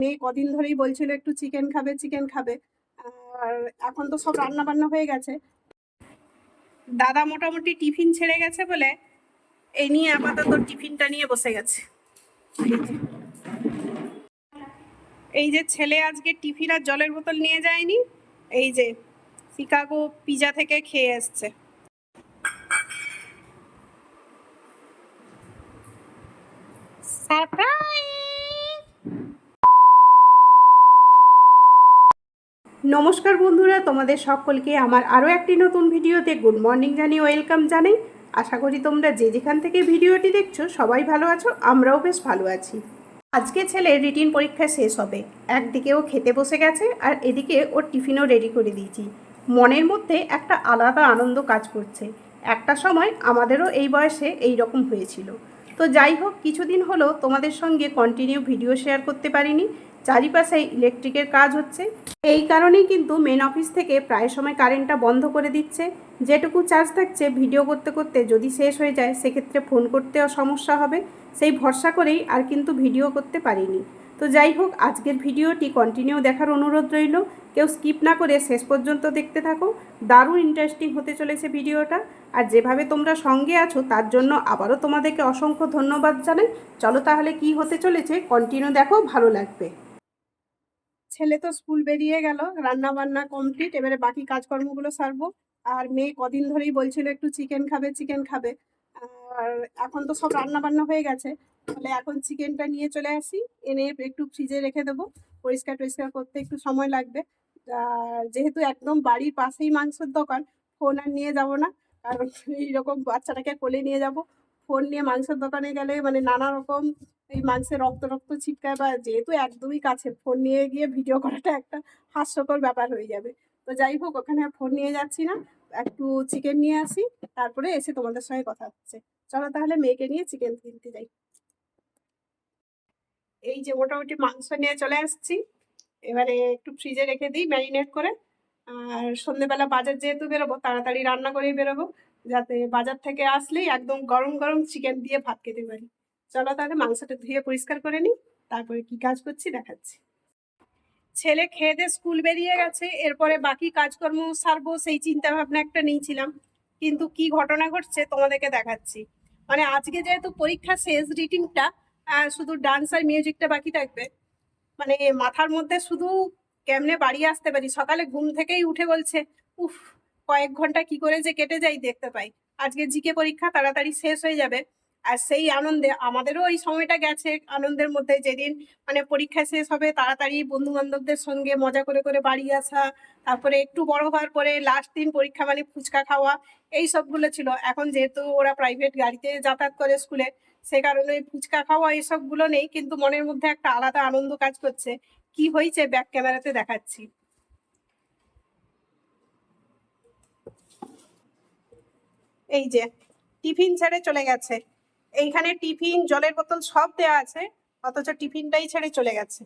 মেয়ে কদিন ধরেই বলছিল একটু চিকেন খাবে চিকেন খাবে। আর এখন তো সব রান্না বান্না হয়ে গেছে। দাদা মোটামুটি টিফিন ছেড়ে গেছে বলে এই নিয়ে আপাতত টিফিনটা নিয়ে বসে গেছে। এই যে ছেলে আজকে টিফিন আর জলের বোতল নিয়ে যায়নি, এই যে শিকাগো পিজা থেকে খেয়ে এসছে। নমস্কার বন্ধুরা, তোমাদের সকলকে আমার আরও একটি নতুন ভিডিওতে গুড মর্নিং জানিয়ে ওয়েলকাম জানাই। আশা করি তোমরা যে যেখান থেকে ভিডিওটি দেখছ সবাই ভালো আছো, আমরাও বেশ ভালো আছি। আজকে ছেলে রিটিন পরীক্ষা শেষ হবে। একদিকে ও খেতে বসে গেছে আর এদিকে ওর টিফিনও রেডি করে দিয়েছি। মনের মধ্যে একটা আলাদা আনন্দ কাজ করছে। একটা সময় আমাদেরও এই বয়সে এই রকম হয়েছিল। তো যাই হোক, কিছুদিন হলো তোমাদের সঙ্গে কন্টিনিউ ভিডিও শেয়ার করতে পারিনি। চারিপাশে ইলেকট্রিকের কাজ হচ্ছে। এই কারণেই কিন্তু মেন অফিস থেকে প্রায় সময় কারেন্টটা বন্ধ করে দিচ্ছে। যেটুকু চার্জ থাকছে ভিডিও করতে করতে যদি শেষ হয়ে যায়, সেক্ষেত্রে ফোন করতেও সমস্যা হবে। সেই ভরসা করেই আর কিন্তু ভিডিও করতে পারিনি। তো যাই হোক, আজকের ভিডিওটি কন্টিনিউ দেখার অনুরোধ রইল। কেউ স্কিপ না করে শেষ পর্যন্ত দেখতে থাকো। দারুণ ইন্টারেস্টিং হতে চলেছে ভিডিওটা। আর যেভাবে তোমরা সঙ্গে আছো, তার জন্য আবারও তোমাদেরকে অসংখ্য ধন্যবাদ জানাই। চলো তাহলে কি হতে চলেছে কন্টিনিউ দেখো, ভালো লাগবে। ছেলে তো স্কুল বেরিয়ে গেল রান্না বান্না কমপ্লিট এবারে বাকি কাজকর্মগুলো সারবো। আর মেয়ে কদিন ধরেই বলছিল, একটু চিকেন খাবে চিকেন খাবে। আর এখন তো সব রান্না বান্না হয়ে গেছে। তাহলে এখন চিকেনটা নিয়ে চলে আসি। এনে একটু ফ্রিজে রেখে দেবো। পরিষ্কার টরিষ্কার করতে একটু সময় লাগবে। আর যেহেতু একদম বাড়ির পাশেই মাংসের দোকান ফোন আর নিয়ে যাব না। কারণ এইরকম বাচ্চাটাকে কোলে নিয়ে যাব। ফোন নিয়ে মাংসের দোকানে গেলে মানে নানা রকম এই মাংসের রক্ত রক্ত ছিটকায় বা যেহেতু একদমই কাছে ফোন নিয়ে গিয়ে ভিডিও করাটা একটা হাস্যকর ব্যাপার হয়ে যাবে। তো যাই হোক, ওখানে ফোন নিয়ে যাচ্ছি না। একটু চিকেন নিয়ে আসি। তারপরে এসে তোমাদের সঙ্গে কথা হচ্ছে। চলো তাহলে মেয়েকে নিয়ে চিকেন কিনতে যাই। এই যে মোটামুটি মাংস নিয়ে চলে আসছি। এবারে একটু ফ্রিজে রেখে দিই ম্যারিনেট করে। আর সন্ধেবেলা বাজার যেহেতু বেরোবো, তাড়াতাড়ি রান্না করেই বেরোবো। যাতে বাজার থেকে আসলেই একদম গরম গরম চিকেন দিয়ে ভাত খেতে পারি। চলো তাহলে মাংসটা ধুয়ে পরিষ্কার করে নিই, তারপরে কি কাজ করছি দেখাচ্ছি। ছেলে খেয়ে দিয়ে স্কুল বেরিয়ে গেছে, এরপরে বাকি কাজকর্ম সারবো সেই চিন্তা ভাবনা একটা নিয়েছিলাম। কিন্তু কি ঘটনা ঘটছে তোমাদেরকে দেখাচ্ছি। মানে আজকে যেহেতু পরীক্ষা শেষ রিটিংটা শুধু ডান্স আর মিউজিকটা বাকি থাকবে মানে মাথার মধ্যে শুধু কেমনে বাড়ি আসতে পারি? সকালে ঘুম থেকেই উঠে বলছে, উফ, কয়েক ঘণ্টা কি করে যে কেটে যাই দেখতে পাই। আজকে জিকে পরীক্ষা তাড়াতাড়ি শেষ হয়ে যাবে। আর সেই আনন্দে আমাদেরও ওই সময়টা গেছে। আনন্দের মধ্যে যেদিন মানে পরীক্ষা শেষ হবে, তাড়াতাড়ি বন্ধু বান্ধবদের সঙ্গে মজা করে করে বাড়ি আসা, তারপরে একটু বড় হওয়ার পরে লাস্ট দিন পরীক্ষা মানে ফুচকা খাওয়া, এই সবগুলো ছিল। এখন যেহেতু ওরা প্রাইভেট গাড়িতে যাতায়াত করে স্কুলে সে কারণে ফুচকা খাওয়া এইসবগুলো নেই, কিন্তু মনের মধ্যে একটা আলাদা আনন্দ কাজ করছে। কি হয়েছে ব্যাক ক্যামেরাতে দেখাচ্ছি। এই যে, টিফিন ছেড়ে চলে গেছে। এইখানে টিফিন, জলের বোতল সব দেওয়া আছে, অথচ টিফিনটাই ছেড়ে চলে গেছে।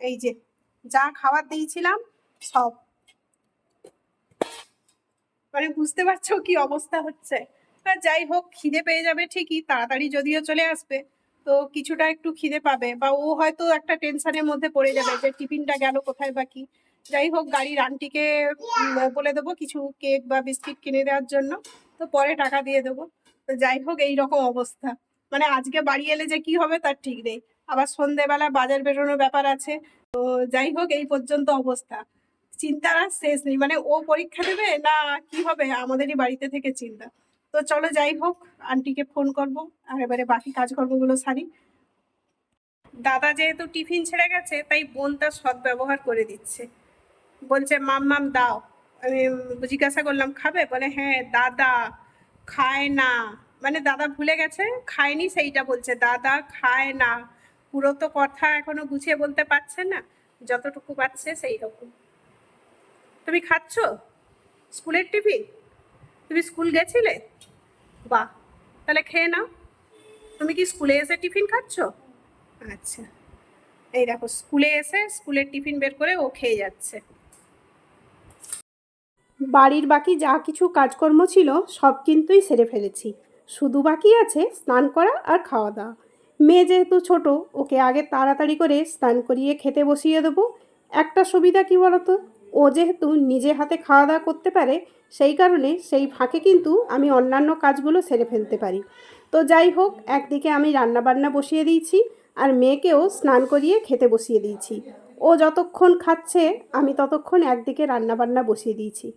এই যে, যা খাবার দিয়েছিলাম, সব। মানে বুঝতে পারছ কি অবস্থা হচ্ছে? যাই হোক, খিদে পেয়ে যাবে ঠিকই, তাড়াতাড়ি যদিও চলে আসবে, তো কিছুটা একটু খিদে পাবে, বা ও হয়তো একটা টেনশনের মধ্যে পড়ে যাবে যে টিফিনটা গেল কোথায় বা কি। যাই হোক, গাড়ির আন্টিকে বলে দেবো কিছু কেক বা বিস্কিট কিনে দেওয়ার জন্য। তো পরে টাকা দিয়ে দেবো। তো যাই হোক, এই রকম অবস্থা। মানে আজকে বাড়ি এলে যে কি হবে তার ঠিক নেই। আবার সন্ধেবেলা বাজার বেরোনোর ব্যাপার আছে। তো যাই হোক, এই পর্যন্ত অবস্থা। চিন্তার আর শেষ নেই। মানে ও পরীক্ষা দেবে না কি হবে? আমাদেরই বাড়িতে থেকে চিন্তা। তো চলো যাই হোক, আন্টিকে ফোন করব আর এবারে বাকি কাজকর্মগুলো সারি। দাদা যেহেতু টিফিন ছেড়ে গেছে, তাই বোন তার সৎ ব্যবহার করে দিচ্ছে। বলছে, মাম মাম, দাও। আমি জিজ্ঞাসা করলাম, খাবে? বলে হ্যাঁ দাদা, খায় না। মানে দাদা ভুলে গেছে, খায়নি সেইটা বলছে, দাদা খায় না। পুরো তো কথা এখনও গুছিয়ে বলতে পারছে না, যতটুকু পাচ্ছে সেই রকম তুমি খাচ্ছ? স্কুলের টিফিন? তুমি স্কুল গেছিলে? বাহ, তাহলে খেয়ে নাও। তুমি কি স্কুলে এসে টিফিন খাচ্ছ? আচ্ছা এই দেখো, স্কুলে এসে স্কুলের টিফিন বের করে ও খেয়ে যাচ্ছে। বাড়ির বাকি যা কিছু কাজকর্ম ছিল, সব কিন্তুই সেরে ফেলেছি। শুধু বাকি আছে স্নান করা আর খাওয়া দাওয়া। মেয়ে যেহেতু ছোট, ওকে আগে তাড়াতাড়ি করে স্নান করিয়ে খেতে বসিয়ে দেবো। একটা সুবিধা কী বলতো? ও যেহেতু নিজে হাতে খাওয়া দাওয়া করতে পারে, সেই কারণে সেই ফাঁকে কিন্তু আমি অন্যান্য কাজগুলো সেরে ফেলতে পারি। তো যাই হোক, একদিকে আমি রান্নাবান্না বসিয়ে দিয়েছি আর মেয়েকেও স্নান করিয়ে খেতে বসিয়ে দিয়েছি। ও যতক্ষণ খাচ্ছে, আমি ততক্ষণ একদিকে রান্নাবান্না বসিয়ে দিয়েছি।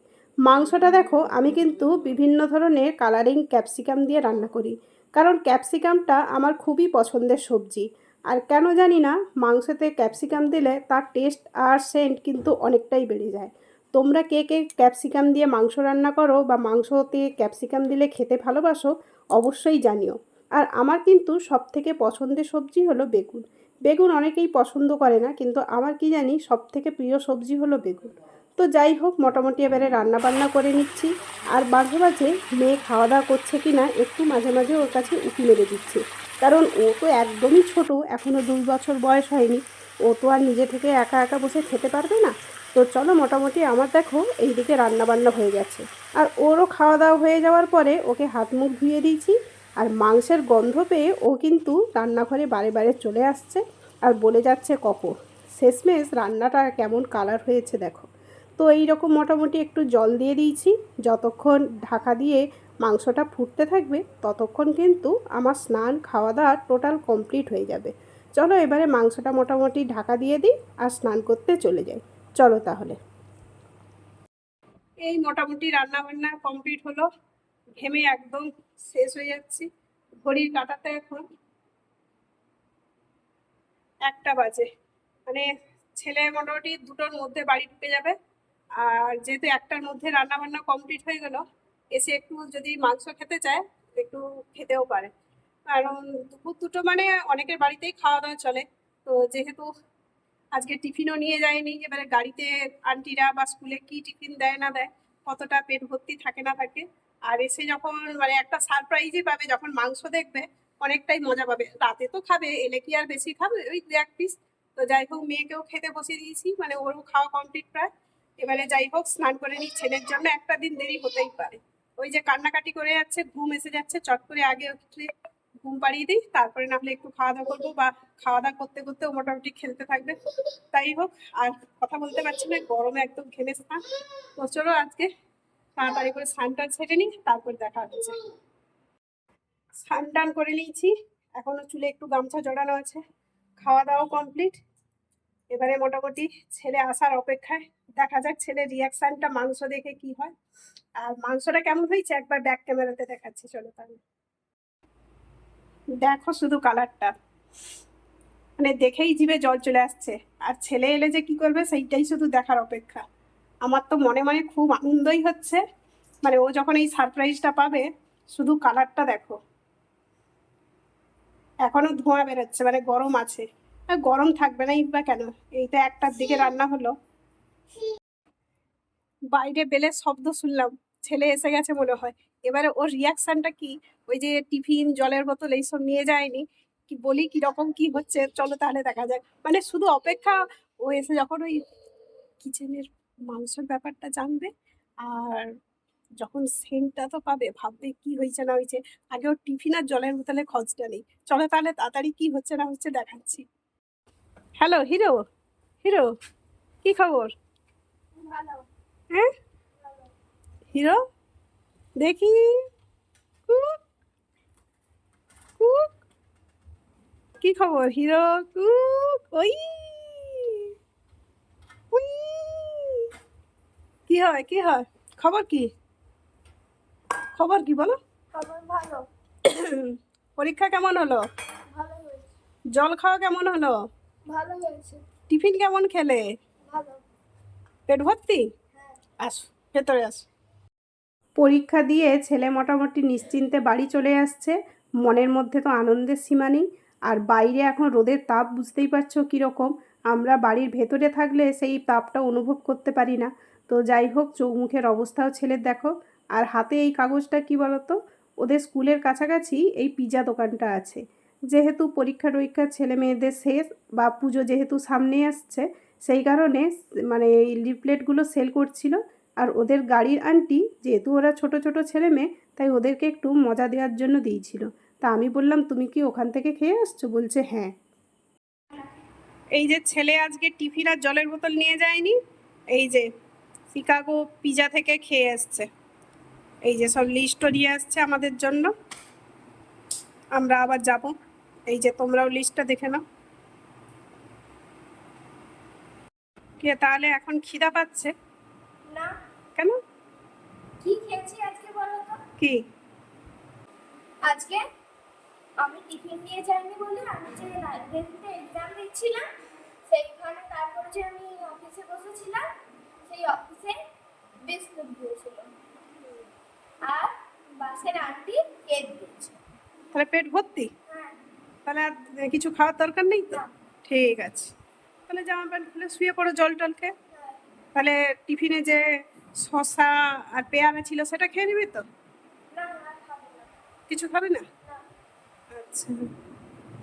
মাংসটা দেখো, আমি কিন্তু বিভিন্ন ধরনের কালারিং ক্যাপসিকাম দিয়ে রান্না করি। কারণ ক্যাপসিকামটা আমার খুবই পছন্দের সবজি। আর কেন জানি না, মাংসতে ক্যাপসিকাম দিলে তার টেস্ট আর সেন্ট কিন্তু অনেকটাই বেড়ে যায়। তোমরা কে কে ক্যাপসিকাম দিয়ে মাংস রান্না করো বা মাংসতে ক্যাপসিকাম দিলে খেতে ভালোবাসো, অবশ্যই জানিও। আর আমার কিন্তু সব থেকে পছন্দের সবজি হলো বেগুন। বেগুন অনেকেই পছন্দ করে না, কিন্তু আমার কি জানি সব থেকে প্রিয় সবজি হলো বেগুন। তো যাই হোক, মোটামুটি এবারে রান্না বান্না করে নিচ্ছি। আর মাঝে মাঝে মেয়ে খাওয়া দাওয়া করছে কি না একটু মাঝে মাঝে ওর কাছে উঁকি মেরে দিচ্ছি। কারণ ও তো একদমই ছোট এখনও দুই বছর বয়স হয়নি। ও তো আর নিজে থেকে একা একা বসে খেতে পারবে না। তো চলো মোটামুটি আমার দেখো এইদিকে রান্না বান্না হয়ে গেছে। আর ওরও খাওয়া দাওয়া হয়ে যাওয়ার পরে ওকে হাত মুখ ধুয়ে দিয়েছি। আর মাংসের গন্ধ পেয়ে ও কিন্তু রান্নাঘরে বারে বারে চলে আসছে। আর বলে যাচ্ছে কপো শেষমেশ রান্নাটা কেমন কালার হয়েছে দেখো। তো এই রকম মোটামুটি একটু জল দিয়ে দিয়েছি। যতক্ষণ ঢাকা দিয়ে মাংসটা ফুটতে থাকবে, ততক্ষণ কিন্তু আমার স্নান খাওয়া দাওয়া টোটাল কমপ্লিট হয়ে যাবে। চলো এবারে মাংসটা মোটামুটি ঢাকা দিয়ে দিই আর স্নান করতে চলে যাই। চলো তাহলে। এই মোটামুটি রান্না বান্না কমপ্লিট হলো। ঘেমে একদম শেষ হয়ে যাচ্ছি। ঘড়ির কাটাতে এখন একটা বাজে। মানে ছেলে মোটামুটি দুটোর মধ্যে বাড়ি ঢুকে যাবে। আর যেহেতু একটার মধ্যে রান্না বান্না কমপ্লিট হয়ে গেল, এসে একটু যদি মাংস খেতে চায়, একটু খেতেও পারে। কারণ দুপুর দুটো মানে অনেকের বাড়িতেই খাওয়া দাওয়া চলে। তো যেহেতু আজকে টিফিনও নিয়ে যায়নি, এবারে গাড়িতে আন্টিরা বা স্কুলে কি টিফিন দেয় না দেয়, কতটা পেট ভর্তি থাকে না থাকে, আর এসে যখন মানে একটা সারপ্রাইজই পাবে, যখন মাংস দেখবে, অনেকটাই মজা পাবে। রাতে তো খাবে, এলে কি আর বেশি খাবে? ওই দু এক পিস তো যাই হোক, মেয়েকেও খেতে বসে দিয়েছি মানে ওরও খাওয়া কমপ্লিট প্রায়। এবারে যাই হোক, স্নান করে নিই ছেলের জন্য। একটা দিন দেরি হতেই পারে। ওই যে কান্নাকাটি করে যাচ্ছে, ঘুম এসে যাচ্ছে, চট করে আগে ঘুম পাড়িয়ে দিই, তারপরে না হলে একটু খাওয়া দাওয়া করব বা খাওয়া দাওয়া করতে করতেও মোটামুটি খেলতে থাকবে। তাই হোক, আর কথা বলতে পারছি না, গরমে একদম ঘেমে স্নান। তো চলো আজকে তাড়াতাড়ি করে স্নানটা ছেড়ে নিই, তারপর দেখা হচ্ছে। স্নান টান করে নিয়েছি, এখনও চুলে একটু গামছা জড়ানো আছে। খাওয়া দাওয়া কমপ্লিট। এবারে মোটামুটি ছেলে আসার অপেক্ষায় দেখা যাক ছেলের রিয়াকশনটা মাংস দেখে কি হয়। আর মাংসটা কেমন হয়েছে? একবার ব্যাক ক্যামেরাতে দেখাচ্ছি, চলো তাহলে। দেখো শুধু কালারটা মানে দেখেই জিভে জল চলে আসছে। আর ছেলে এলে যে কি করবে, সেইটাই শুধু দেখার অপেক্ষা। আমার তো মনে মনে খুব আনন্দই হচ্ছে। মানে ও যখন এই সারপ্রাইজটা পাবে, শুধু কালারটা দেখো। এখনও ধোঁয়া বেরোচ্ছে মানে গরম আছে। গরম থাকবে না বা কেন? এইটা একটার দিকে রান্না হলো। বাইরে বেলের শব্দ শুনলাম। ছেলে এসে গেছে মনে হয়। এবারে ওর রিয়াকশনটা কি? ওই যে টিফিন, জলের বোতল এইসব নিয়ে যায়নি? কি বলি, কীরকম কি হচ্ছে? চলো তাহলে দেখা যাক। মানে শুধু অপেক্ষা, ও এসে যখন ওই কিচেনের মাংসের ব্যাপারটা জানবে, আর যখন সেন্টটা তো পাবে, ভাববে কি হয়েছে না হয়েছে, আগে ওর টিফিন আর জলের বোতলে খোঁজটা নেই। চলো তাহলে তাড়াতাড়ি কি হচ্ছে না হচ্ছে দেখাচ্ছি। হ্যালো হিরো হিরো কি খবর? হ্যাঁ? হিরো? দেখি। কুক। কুক। কি খবর হিরো? কুক। ওই। উই। কি হয় কি হয়? খবর কি? খবর কি বলো? খবর ভালো। পরীক্ষা কেমন হলো? ভালো হয়েছে। জল খাওয়া কেমন হলো? ভালো হয়েছে। টিফিন কেমন খেলে? পেট ভর্তি? আস, ভেতরে আস। পরীক্ষা দিয়ে ছেলে মোটামুটি নিশ্চিন্তে বাড়ি চলে আসছে। মনের মধ্যে তো আনন্দের সীমা নেই। আর বাইরে এখন রোদের তাপ বুঝতেই পারছ কীরকম। আমরা বাড়ির ভেতরে থাকলে সেই তাপটা অনুভব করতে পারি না। তো যাই হোক চোখ মুখের অবস্থাও ছেলের দেখো। আর হাতে এই কাগজটা কি বলতো? ওদের স্কুলের কাছাকাছি এই পিজা দোকানটা আছে। যেহেতু পরীক্ষা টরীক্ষা ছেলে মেয়েদের শেষ বা পুজো যেহেতু সামনে আসছে সেই কারণে মানে এই লিফলেটগুলো সেল করছিল। আর ওদের গাড়ির আন্টি যেহেতু ওরা ছোট ছোট ছেলে মেয়ে, তাই ওদেরকে একটু মজা দেওয়ার জন্য দিয়েছিল। তা আমি বললাম, তুমি কি ওখান থেকে খেয়ে আসছো? বলছে হ্যাঁ। এই যে ছেলে আজকে টিফিন আর জলের বোতল নিয়ে যায়নি, এই যে শিকাগো পিজা থেকে খেয়ে আসছে। এই যে সব লিস্টও নিয়ে আসছে আমাদের জন্য। আমরা আবার যাব। এই যে তোমরাও লিস্টটা দেখে নাও। কে তাহলে এখন খিদা পাচ্ছে। না। কেন? কি খেয়েছি আজকে বলো তো? কি? আজকে আমি টিফিন নিয়ে যাইনি বলে আমি যে লাইব্রেরিতে এক্সাম দিচ্ছিলাম সেইখানে তারপর যে আমি অফিসে বসেছিলাম সেই অফিসে বিস্কুট দিয়েছিল। আর বাসের আন্টি কেক দিয়েছিল তাহলে পেট ভর্তি? হ্যাঁ। তাহলে আর কিছু খাওয়ার দরকার নেই তো? ঠিক আছে। তাহলে জামা প্যান্ট খুলে শুয়ে পড়ো জল টল খেয়ে। তাহলে টিফিনে যে শসা আর পেয়ারা ছিল সেটা খেয়ে নিবি তো? কিছু খাবে না? আচ্ছা।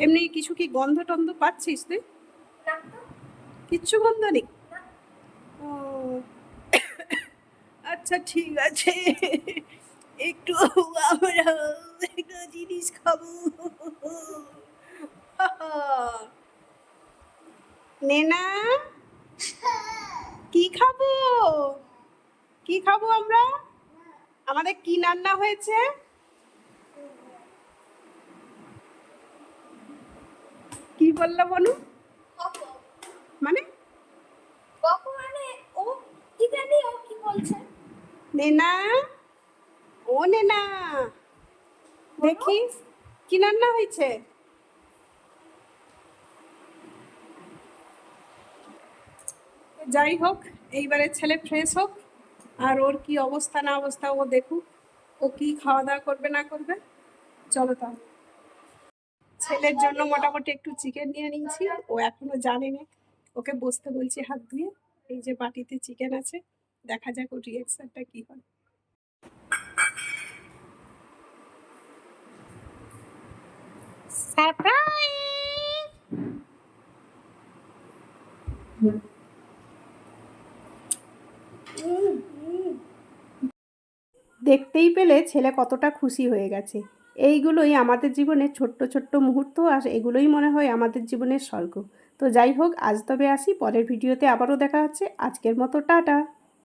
এমনি কিছু কি গন্ধ টন্ধ পাচ্ছিস তুই? কিচ্ছু গন্ধ নেই? ও। আচ্ছা ঠিক আছে। একটু আমরা জিনিস খাব। নেনা? কি খাব? কি খাব আমরা? আমাদের কি রান্না হয়েছে? কি বলল বনু? মানে? ও কি জানি ও কি বলছে? নেনা? ও নেনা। দেখি। কি রান্না হয়েছে? যাই হোক, এইবারে ছেলে ফ্রেশ হোক, আর ওর কি অবস্থা না অবস্থা ও দেখুক, ও কি খাওয়া দাওয়া করবে না করবে, চলো তাহলে। ছেলের জন্য মোটামুটি একটু চিকেন নিয়ে নিয়েছি, ও এখনও জানে না ওকে বসতে বলছি হাত ধুয়ে, এই যে বাটিতে চিকেন আছে, দেখা যাক ওর রিয়াকশনটা কি হয়। সারপ্রাইজ দেখতেই পেলে ছেলে কতটা খুশি হয়ে গেছে। এইগুলোই আমাদের জীবনে ছোট্ট ছোট্ট মুহূর্ত আর এগুলোই মনে হয় আমাদের জীবনের স্বর্গ। তো যাই হোক, আজ তবে আসি, পরের ভিডিওতে আবারও দেখা হচ্ছে। আজকের মতো, টাটা!